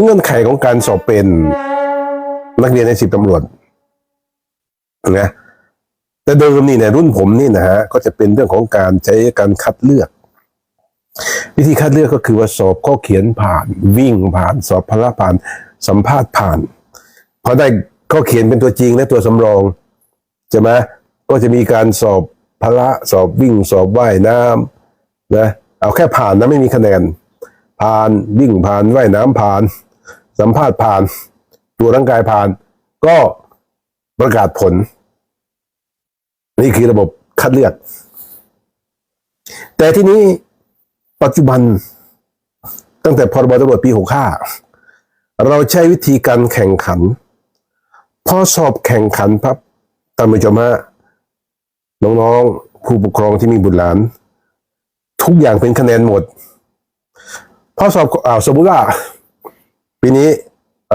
เงื่อนไขของการสอบเป็นนักเรียนในสิบตำรวจนะแต่เดิมนี่เนี่ยรุ่นผมนี่นะฮะก็จะเป็นเรื่องของการใช้การคัดเลือก วิธีคัดเลือกก็คือว่าสอบข้อเขียนผ่าน วิ่งผ่าน สอบพละผ่าน สัมภาษณ์ผ่านพอได้ข้อเขียนเป็นตัวจริงและตัวสำรองใช่ไหมก็จะมีการสอบพละสอบวิ่ง สอบว่ายน้ำนะเอาแค่ผ่านนะไม่มีคะแนน ผ่านวิ่งผ่านว่ายน้ำผ่าน สัมภาษณ์ผ่าน ตัวร่างกายผ่าน ก็ประกาศผล นี่คือระบบคัดเลือก แต่ที่นี้ปัจจุบันตั้งแต่พรบตำรวจปี65เราใช้วิธีการแข่งขัน พอสอบแข่งขันพับตามไปจมะน้องๆ ผู้ปกครองที่มีบุตรหลาน ทุกอย่างเป็นคะแนนหมด พอสอบอ่าสมมติว่าปีนี้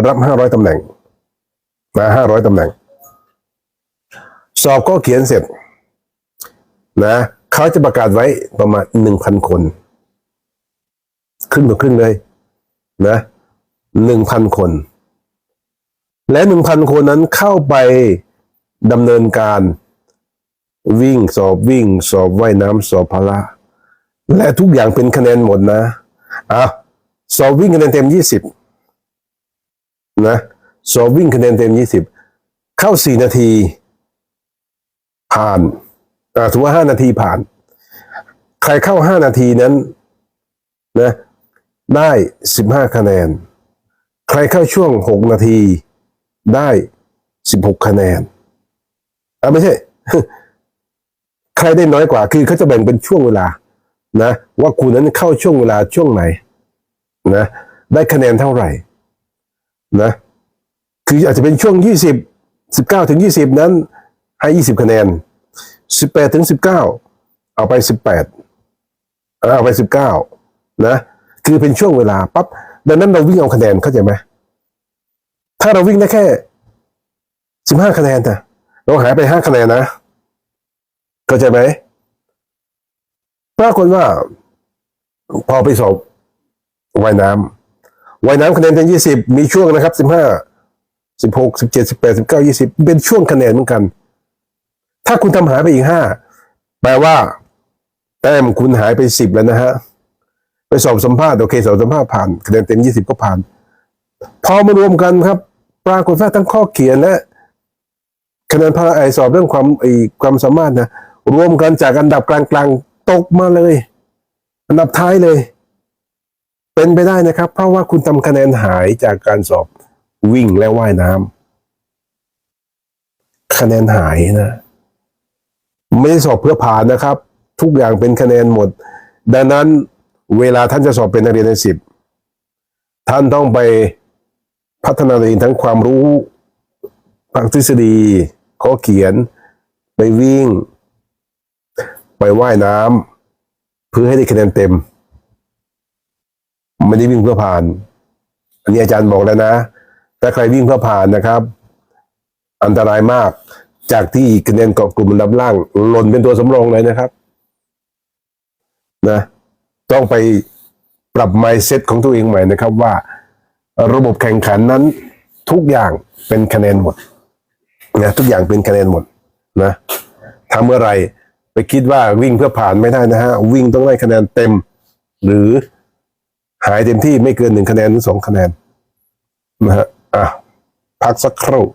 รับห้าร้อยตำแหน่งนะห้าร้อยตำแหน่ง สอบก็เขียนเสร็จ นะเขาจะประกาศไว้ประมาณหนึ่งพันคนครึ่งต่อครึ่งเลย นะหนึ่งพันคน และหนึ่งพันคนนั้นเข้าไปดำเนินการวิ่งสอบวิ่ง สอบว่ายน้ำสอบพละ และทุกอย่างเป็นคะแนนหมดนะ อะสอบวิ่งคะแนนเต็มยี่สิบนะสอบวิ่งคะแนนเต็มยี่สิบเข้าสี่นาที ผ่านอ่าถือว่าห้านาทีผ่าน ใครเข้าห้านาทีนั้นนะได้สิบห้าคะแนน ใครเข้าช่วงหกนาทีได้สิบหกคะแนนอ่าไม่ใช่ ใครได้น้อยกว่าคือเขาจะแบ่งเป็นช่วงเวลา นะว่าคุณนั้นเข้าช่วงเวลาช่วงไหนนะได้คะแนนเท่าไหร่นะคืออาจจะเป็นช่วงยี่สิบสิบเก้าถึงยี่สิบนั้นให้ยี่สิบคะแนนสิบแปดถึงสิบเก้าเอาไปสิบแปดเอาไปสิบเก้านะคือเป็นช่วงเวลาปั๊บดังนั้นเราวิ่งเอาคะแนนเข้าใจไหมถ้าเราวิ่งได้แค่สิบห้าคะแนนแต่เราหายไปห้าคะแนนนะเข้าใจไหม ปรากฏว่า พอไปสอบว่ายน้ำว่ายน้ำคะแนนเป็นยี่สิบมีช่วงนะครับสิบห้าสิบหกสิบเจ็ดสิบแปดสิบเก้ายี่สิบเป็นช่วงคะแนนเหมือนกัน ถ้าคุณทำหายไปอีกห้าแปลว่าแต้มคุณหายไปสิบแล้วนะฮะไปสอบสัมภาษณ์โอเคสอบสัมภาษณ์ผ่านคะแนนเต็มยี่สิบก็ผ่าน พอมารวมกันครับ ปรากฏว่าทั้งข้อเขียนและคะแนนพาไอสอบเรื่องความไอความสามารถนะรวมกันจากอันดับกลางๆ ตกมาเลย อันดับท้ายเลย เป็นไปได้นะครับ เพราะว่าคุณทำคะแนนหายจากการสอบวิ่งและว่ายน้ำคะแนนหายนะ ไม่ได้สอบเพื่อผ่านนะครับ ทุกอย่างเป็นคะแนนหมด ดังนั้นเวลาท่านจะสอบเป็นนักเรียนในสิบท่านต้องไปพัฒนาตัวเองทั้งความรู้ทางทฤษฎีข้อเขียน ไปวิ่ง ไปว่ายน้ำเพื่อให้ได้คะแนนเต็ม ไม่ได้วิ่งเพื่อผ่าน อันนี้อาจารย์บอกแล้วนะถ้าใครวิ่งเพื่อผ่านนะครับ อันตรายมาก จากที่คะแนนเกาะกลุ่มอับล่างหล่นเป็นตัวสำรองเลยนะครับ นะ ต้องไปปรับ mindset ของตัวเองใหม่นะครับว่า ระบบแข่งขันนั้นทุกอย่างเป็นคะแนนหมดนะทุกอย่างเป็นคะแนนหมดนะทำเมื่อไหร ไปคิดว่าวิ่งเพื่อผ่านไม่ได้นะฮะ วิ่งต้องได้คะแนนเต็ม หรือหายเต็มที่ไม่เกินหนึ่งคะแนนหรือสองคะแนนนะฮะอะพักสักครู่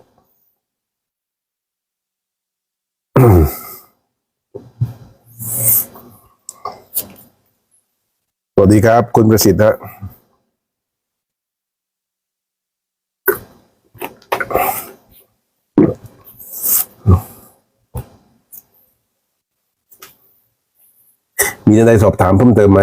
สวัสดีครับ คุณประสิทธิ์ฮะ มีอะไรสอบถามเพิ่มเติมไหม